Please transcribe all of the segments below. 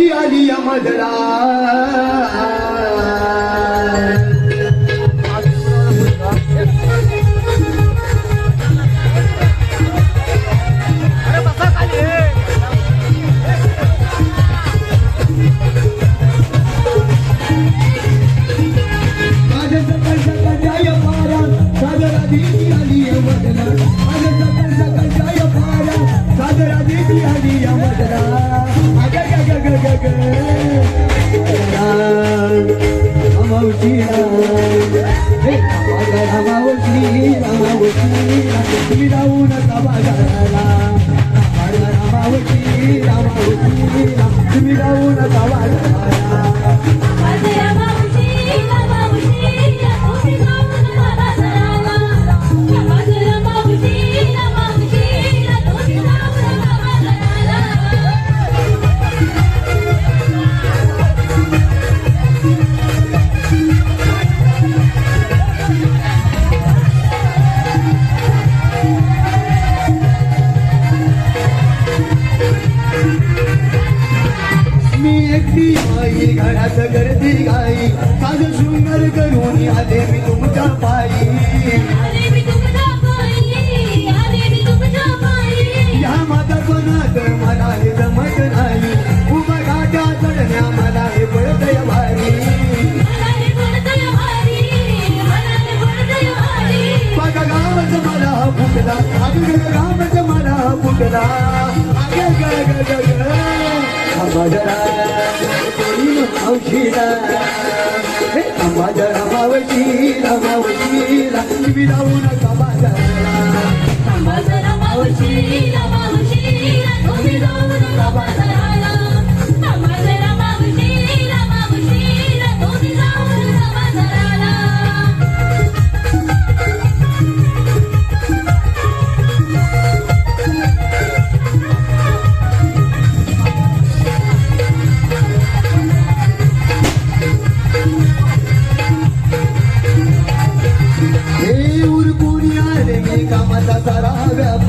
राधेची आली या तुम्ही जाऊ नका बाजाराला मावशी मावशी तुम्ही जाऊ नका बाजाराला माझ्या मावशीला हे माझ्या मावशीला मावशीला तुम्ही जाऊ नका बाजाराला. माझ्या मावशीला मावशीला उरकून आले मी कामाचा सारा व्याप.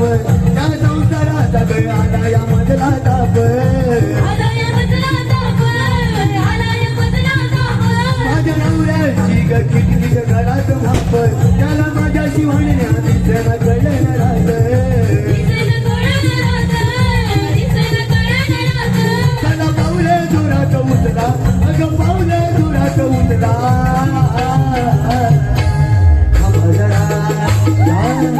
त्या संसाराचा गळ आला या मधला ताप माझ्या नवऱ्याची ग किटली घरात भाप. त्याला माझ्याशी म्हणण्या दिसणं कळलं राहत त्याला पावले जोरात उचला. अगं पावले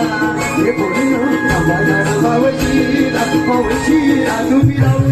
मावशीला हे बोलू मावशीला मावशीला तुम्ही राहू